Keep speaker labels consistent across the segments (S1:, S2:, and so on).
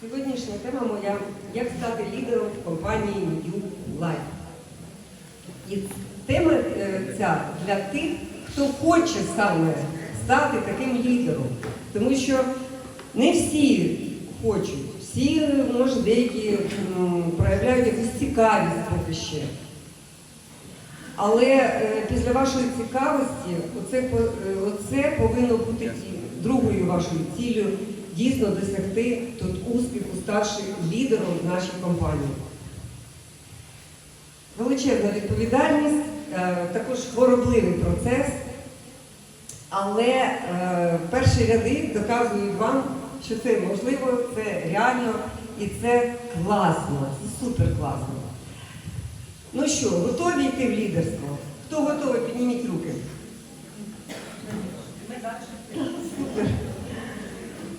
S1: Сьогоднішня тема моя як стати лідером в компанії New Life. І тема е, ця для тих, хто хоче саме стати таким лідером. Тому що не всі хочуть, всі, може, деякі проявляють якусь цікавість поки ще. Але е, після вашої цікавості оце, е, оце повинно бути другою вашою цілею дійсно досягти тут успіху старшим лідером в нашій компанії. Величезна відповідальність, е, також хворобливий процес, але е, перші ряди доказують вам, що це можливо, це реально і це класно, це супер класно. Ну що, готові йти в лідерство? Хто готовий, підніміть руки. Супер.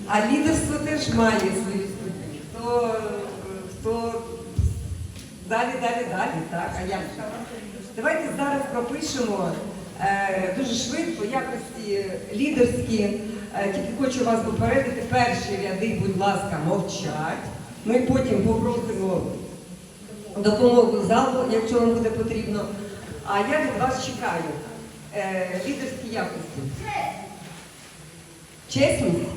S1: А лідерство теж має свої ступені. Хто, хто далі, далі, далі, так? А як? Давайте зараз пропишемо е, дуже швидко якості лідерські. Е, тільки хочу вас попередити, перші ряди, будь ласка, мовчать. Ми потім попросимо допомогу залу, якщо вам буде потрібно. А я від вас чекаю е, лідерські якості. Чесність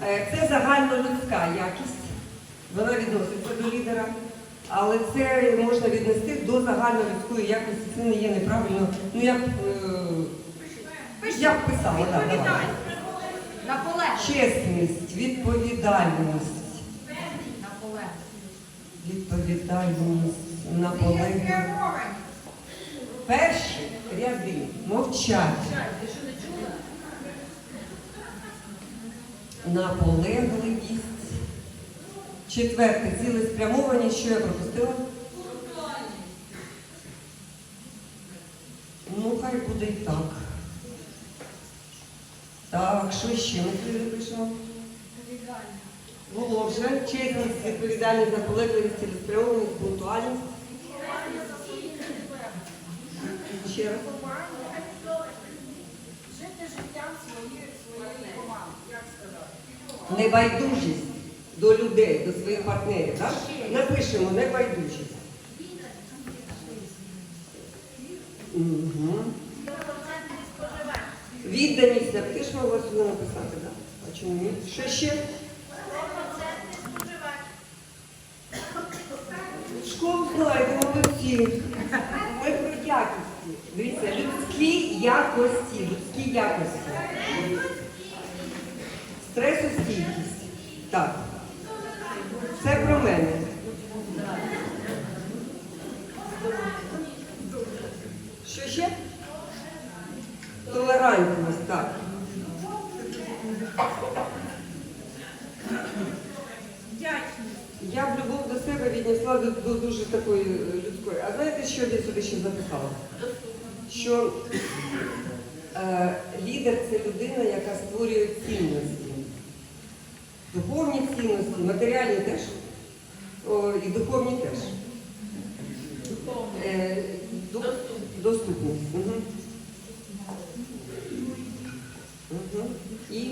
S1: це загальнолюдська якість. Вона відноситься до лідера, але це можна віднести до загальнолюдської якості. Це не є неправильно. Ну я б, е, я писала, так, давай. Чесність, відповідальність. Відповідальність, наполегливість. Перші ряди мовчать. Наполегливість. Четверте цілеспрямованість. Що я пропустила? Ну, хай буде і так. Так, що ще ми сюди запишемо? Було вже чесність, відповідальність, наполегливість, цілеспрямованість, пунктуальність. Ще раз.
S2: Жити життям своєї своєї команди. Як сказати?
S1: Небайдужість до людей, до своїх партнерів. Так? Напишемо небайдужість. Угу. Відданість, б теж могла сюди написати, так? А чому ні? Що ще? Школу знаєте, молодці. Ми про якості. Дивіться, людські якості, якості. Стресостійкість. Так. Це про мене. Що ще? Толерантність, так. Я б любов до себе віднесла до, до дуже такої людської. А знаєте, що я сюди ще записала? Що лідер це людина, яка створює цінності. Духовні цінності, матеріальні теж. О, і духовні теж. Е, доступність. Угу. Угу. І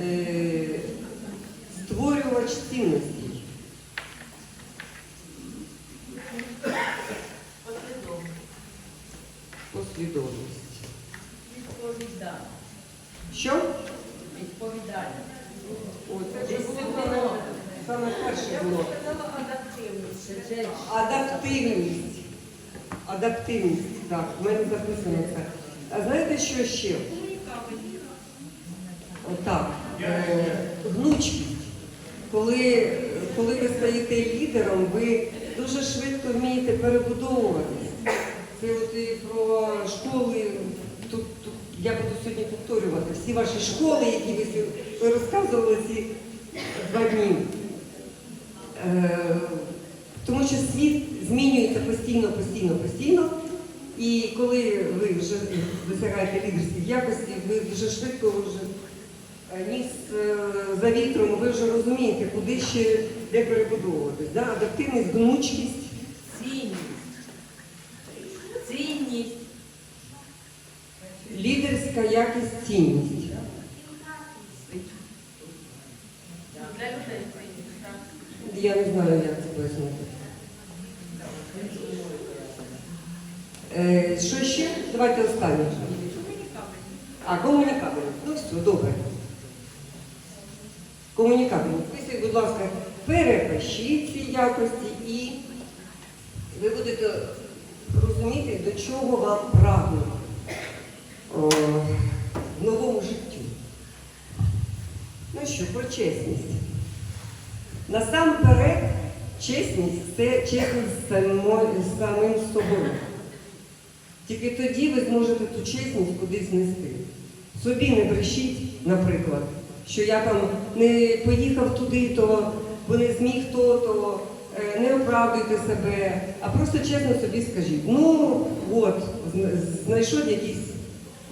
S1: е, створювач цінностей. Послідовність.
S2: Відповідальність.
S1: Що?
S2: Відповідальність.
S1: О, це вже було саме, саме перше було.
S2: сказала адаптивність.
S1: Адаптивність. Адаптивність. Так, в мене записано це. А знаєте, що ще? Отак. Е, гнучкість. Коли, коли ви стаєте лідером, ви дуже швидко вмієте перебудовуватись. Це от і про школи. Тут, тут я буду сьогодні повторювати всі ваші школи, які ви розказували ці два дні. Тому що світ змінюється постійно, постійно, постійно. І коли ви вже досягаєте лідерських якостей, ви дуже швидко вже е, ніс е, за вітром, ви вже розумієте, куди ще де перебудовуватись. Да? Адаптивність, гнучкість.
S2: Цінність. Цінність.
S1: Лідерська якість цінність. Я не знаю, як це пояснити. Що ще? Давайте останнє. А, комунікабельність. Ну все, добре. Комунікабельність. Вписуй, будь ласка, перепишіть ці якості і ви будете розуміти, до чого вам прагнуть о, в новому житті. Ну що, про чесність. Насамперед, чесність це чесність з самим собою. Тільки тоді ви зможете ту чесність кудись знести. Собі не брешіть, наприклад, що я там не поїхав туди, то бо не зміг то, то е, не оправдуйте себе, а просто чесно собі скажіть, ну от, знайшов якісь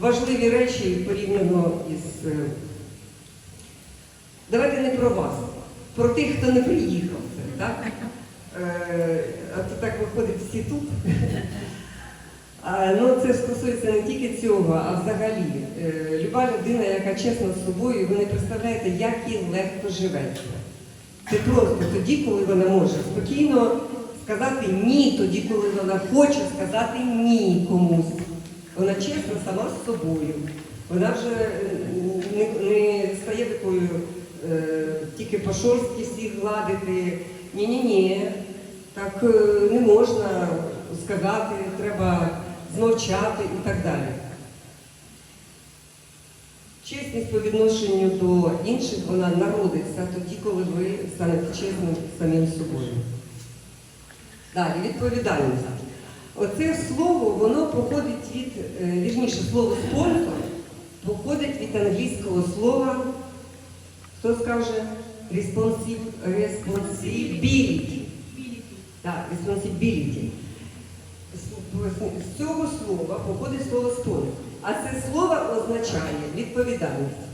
S1: важливі речі порівняно із. е, Давайте не про вас, про тих, хто не приїхав. Так? Е, а то так виходить всі тут. Ну, це стосується не тільки цього, а взагалі. Е, люба людина, яка чесна з собою, ви не представляєте, як їй легко живеться. Це просто тоді, коли вона може спокійно сказати ні, тоді, коли вона хоче сказати ні комусь. Вона чесна сама з собою. Вона вже е, не, не стає такою е, тільки по-шорстки всіх гладити. Ні-ні-ні, так е, не можна сказати, треба змовчати і так далі. Чесність по відношенню до інших вона народиться тоді, коли ви станете чесним самим собою. Далі, відповідальність. Оце слово, воно походить від, е, вірніше, слово спонсор походить від англійського слова, хто скаже? Responsi- Responsibility. Так, responsibility. З- цього слова походить слово спонсор. А це слово означає відповідальність.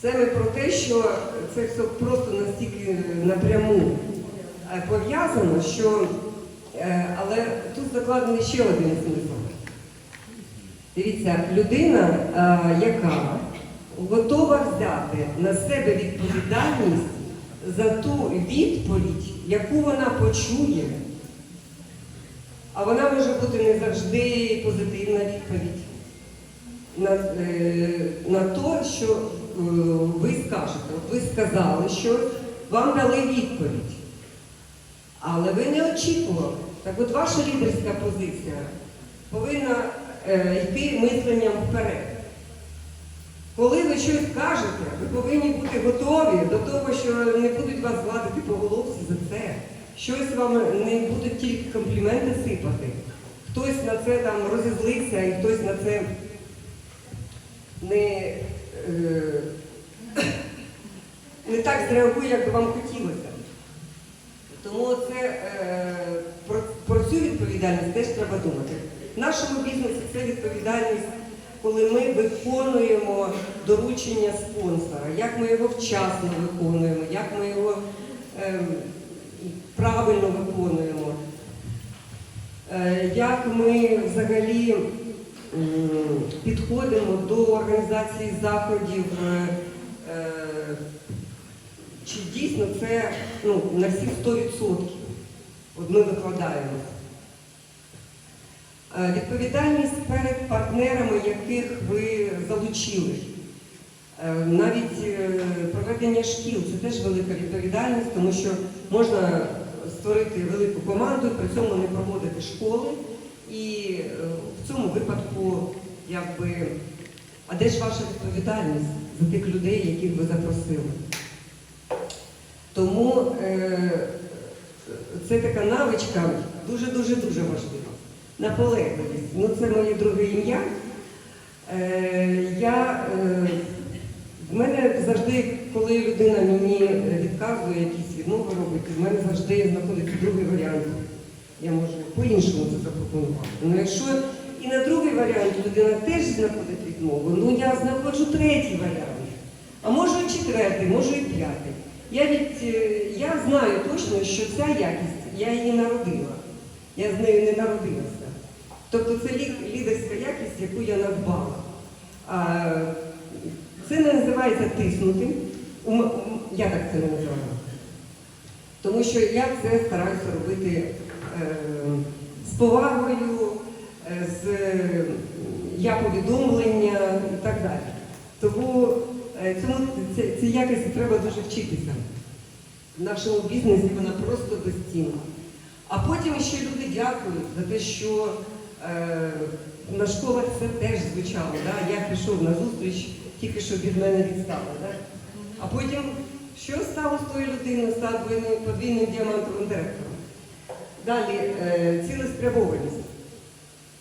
S1: Це ми про те, що це все просто настільки напряму е, пов'язано, що е, але тут закладений ще один смисл. Дивіться, людина, е, яка готова взяти на себе відповідальність за ту відповідь, яку вона почує. А вона може бути не завжди позитивна відповідь на, е, на те, що е, ви скажете. От ви сказали щось, вам дали відповідь. Але ви не очікували. Так от ваша лідерська позиція повинна е, йти мисленням вперед. Коли ви щось кажете, ви повинні бути готові до того, що не будуть вас гладити по головці за це. Щось вам не будуть тільки компліменти сипати. Хтось на це там розізлився і хтось на це не, е, не так зреагує, як би вам хотілося. Тому це, е, про, про цю відповідальність теж треба думати. В нашому бізнесі це відповідальність, коли ми виконуємо доручення спонсора, як ми його вчасно виконуємо, як ми його е, правильно виконуємо, е, як ми взагалі підходимо до організації заходів. е, е, чи дійсно це ну, на всі 100%? От ми викладаємо. Відповідальність перед партнерами, яких ви залучили. Навіть проведення шкіл це теж велика відповідальність, тому що можна створити велику команду, при цьому не проводити школи. І е, в цьому випадку, якби, а де ж ваша відповідальність за тих людей, яких ви запросили? Тому е, це така навичка дуже-дуже-дуже важлива. Наполегливість. Ну, це моє друге ім'я. Е, я, е, в мене завжди, коли людина мені відказує, якісь відмови робить, в мене завжди знаходиться другий варіант. Я можу по-іншому це запропонувати. Ну, якщо і на другий варіант людина теж знаходить відмову, ну я знаходжу третій варіант. А може і четвертий, може і п'ятий. Я від е, я знаю точно, що ця якість, я її народила. Я з нею не народилася. Тобто це лідерська якість, яку я надбала. Це не називається тиснути. Я так це не називаю. Тому що я це стараюся робити е, з повагою, е, з я повідомлення і так далі. Тому е, цьому це, якості треба дуже вчитися. В нашому бізнесі вона просто безцінна. А потім ще люди дякують за те, що е, на школах це теж звучало. Да? Я пішов на зустріч, тільки що від мене відстали. Да? А потім що стало з тою людиною, став подвійним діамантовим директором? Далі е, цілеспрямованість.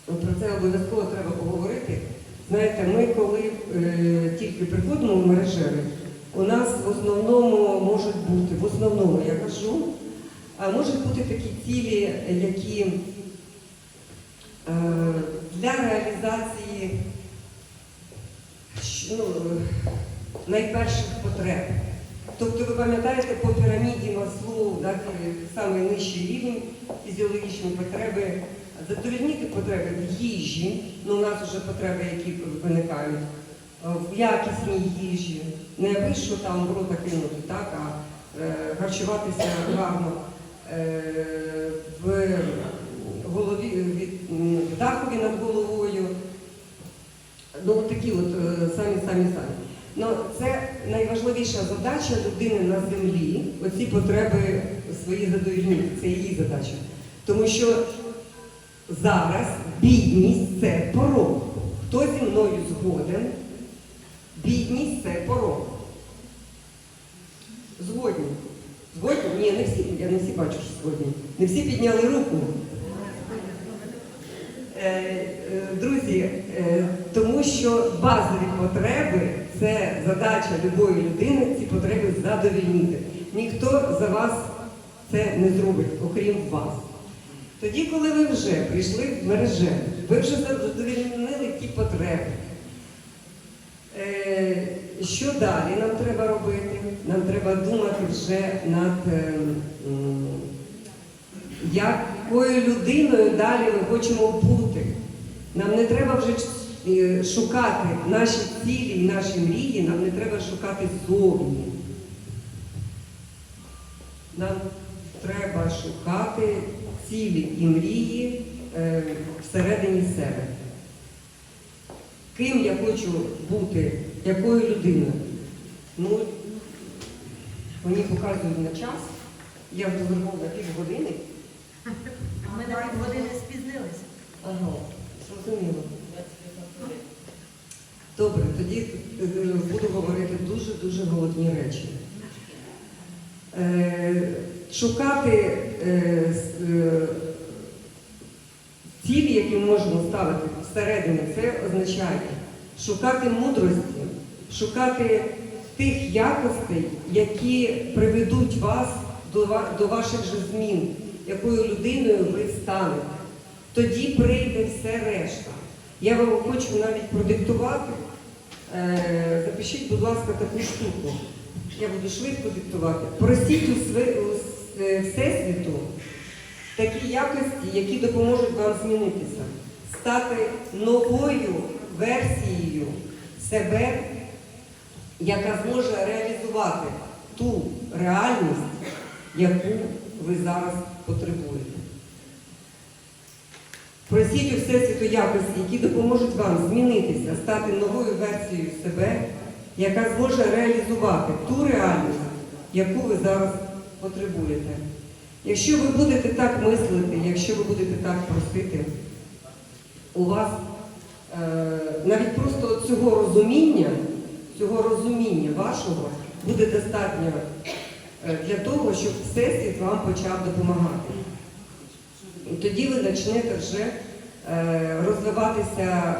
S1: Про це обов'язково треба поговорити. Знаєте, ми коли е, тільки приходимо в мережеві, у нас в основному можуть бути, в основному я кажу, можуть бути такі цілі, які е, для реалізації ну, найперших потреб. Тобто ви пам'ятаєте по піраміді Маслоу, так, е, самий нижчий рівень фізіологічні потреби, задовільнити потреби в їжі, ну у нас вже потреби, які виникають, е, в якісній їжі, не ви що там в рота кинути, так, а е, харчуватися гарно, е, в голові, від, в дахові над головою, Ну, такі от е, самі самі самі. Ну, це найважливіша задача людини на землі, оці потреби свої задовільнити. Це її задача. Тому що зараз бідність це порог. Хто зі мною згоден? Бідність це порог. Згодні. Згодні? Ні, не всі, я не всі бачу, що згодні. Не всі підняли руку. Е, е, Друзі, е, тому що базові потреби це задача любої людини ці потреби задовільнити. Ніхто за вас це не зробить, окрім вас. Тоді, коли ви вже прийшли в мереже, ви вже задовільнили ті потреби. Е, Що далі нам треба робити? Нам треба думати вже над е, якою людиною далі ми хочемо бути. Нам не треба вже шукати наші цілі і наші мрії, нам не треба шукати зовні. Нам треба шукати цілі і мрії е, всередині себе. Ким я хочу бути, якою людиною? Ну, мені показують на час, я розвернув на півгодини.
S3: А ми на півгодини спізнилися.
S1: Ага, зрозуміло. Добре, тоді е, буду говорити дуже-дуже головні речі. Е, шукати е, цілі, які можемо ставити всередині, це означає шукати мудрості, шукати тих якостей, які приведуть вас до ваших же змін, якою людиною ви станете. Тоді прийде все решта. Я вам хочу навіть продиктувати. Е, запишіть, будь ласка, таку штуку. Я буду швидко диктувати. Просіть у, е, Всесвіту такі якості, які допоможуть вам змінитися, стати новою версією себе, яка зможе реалізувати ту реальність, яку ви зараз потребуєте. Просіть у Всесвіту якості, які допоможуть вам змінитися, стати новою версією себе, яка зможе реалізувати ту реальність, яку ви зараз потребуєте. Якщо ви будете так мислити, якщо ви будете так просити, у вас е, навіть просто цього розуміння, цього розуміння вашого буде достатньо е, для того, щоб Всесвіт вам почав допомагати. І тоді ви почнете вже розвиватися е,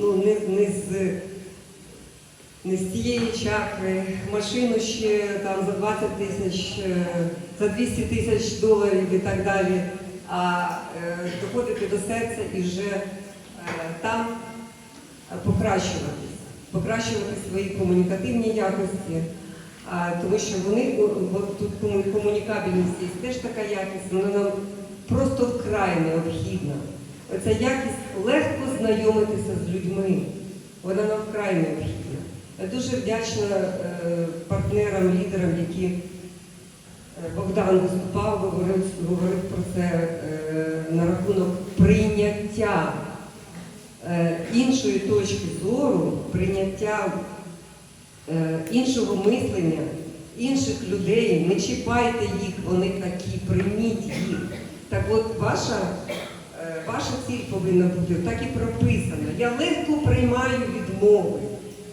S1: ну, не, не, з, не з цієї чакри, машину ще там за 20 тисяч, е, за 200 тисяч доларів і так далі, а е, доходити до серця і вже е, там е, покращуватись, покращувати свої комунікативні якості. Тому що вони, тут комунікабельність теж така якість, вона нам просто вкрай необхідна. Оця якість легко знайомитися з людьми, вона нам вкрай необхідна. Я дуже вдячна е, партнерам, лідерам, які Богдан виступав, говорив, говорив про це е, на рахунок прийняття е, іншої точки зору, прийняття е, іншого мислення, інших людей. Не чіпайте їх, вони такі, прийміть їх. Так от ваша, е, ваша ціль повинна бути так і прописана. Я легко приймаю відмови.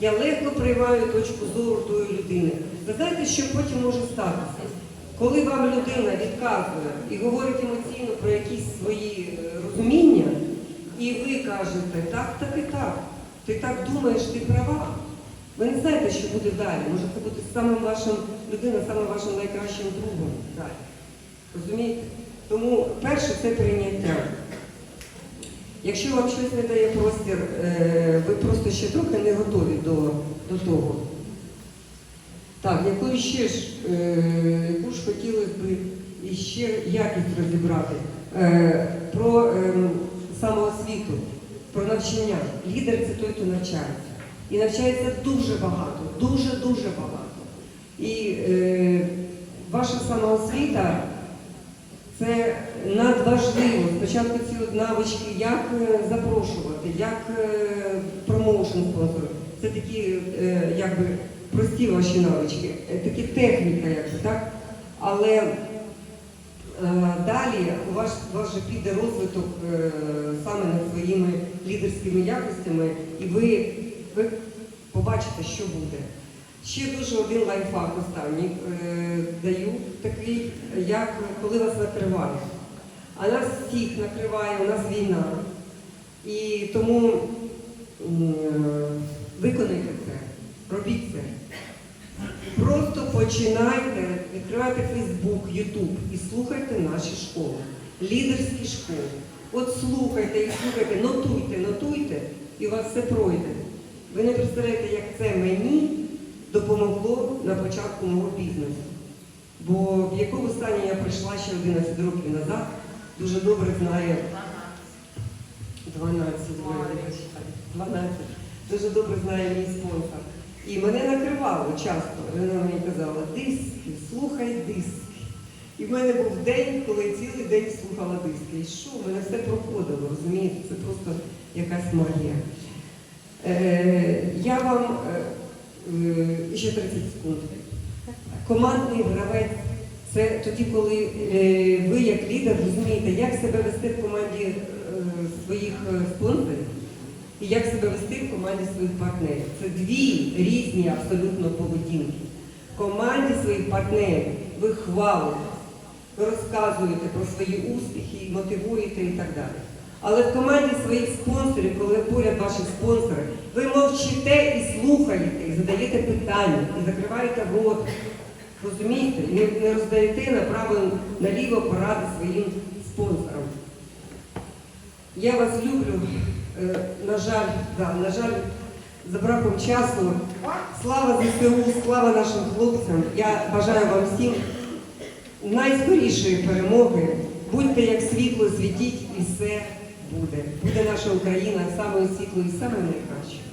S1: Я легко приймаю точку зору тої людини. Ви знаєте, що потім може статися? Коли вам людина відказує і говорить емоційно про якісь свої е, розуміння, і ви кажете, так, так і так, ти так думаєш, ти права. Ви не знаєте, що буде далі. Може це буде самим вашим людина, самим вашим найкращим другом далі. Розумієте? Тому перше це прийняття. Якщо вам щось не дає простір, е, ви просто ще трохи не готові до, до того. Так, яку ще ж, е, яку ж хотілося б іще якість розібрати е, про е, самоосвіту, про навчання. Лідер це той, хто навчається. І навчається дуже багато, дуже-дуже багато. І ваша самоосвіта це надважливо. Спочатку ці навички, як е, запрошувати, як е, промоушен спонсор. Це такі е, якби прості ваші навички, такі техніка, якби, так? Але далі у вас, у вас же піде розвиток саме над своїми лідерськими якостями, і ви, ви побачите, що буде. Ще дуже один лайфхак останній е, даю, такий, як коли вас накриває. А нас всіх накриває, у нас війна. І тому виконайте це, робіть це. Просто починайте, відкривайте Фейсбук, Ютуб і слухайте наші школи, лідерські школи. От слухайте і слухайте, нотуйте, нотуйте, і у вас все пройде. Ви не представляєте, як це мені допомогло на початку мого бізнесу. Бо в якому стані я прийшла ще 11 років назад, дуже добре знає 12, вибачте, 12. Дуже добре знає мій спонсор. І мене накривало часто. Вона мені казала, диски, слухай диски. І в мене був день, коли цілий день слухала диски. І що, в мене все проходило, розумієте? Це просто якась магія. Е, я вам е, ще 30 секунд. Командний гравець це тоді, коли е, ви як лідер розумієте, як себе вести в команді е, своїх спонсорів і як себе вести в команді своїх партнерів. Це дві різні абсолютно поведінки. Команді своїх партнерів ви хвалите, розказуєте про свої успіхи, мотивуєте і так далі. Але в команді своїх спонсорів, коли поряд ваші спонсори, ви мовчите і слухаєте, і задаєте питання, і закриваєте рот. Розумієте? І не, роздаєте направо наліво поради своїм спонсорам. Я вас люблю. Е, на жаль, да, на жаль, за браком часу. Слава ЗСУ, слава нашим хлопцям. Я бажаю вам всім найскорішої перемоги. Будьте як світло, світіть і все буде. Буде наша Україна самою світлою і самою найкращою.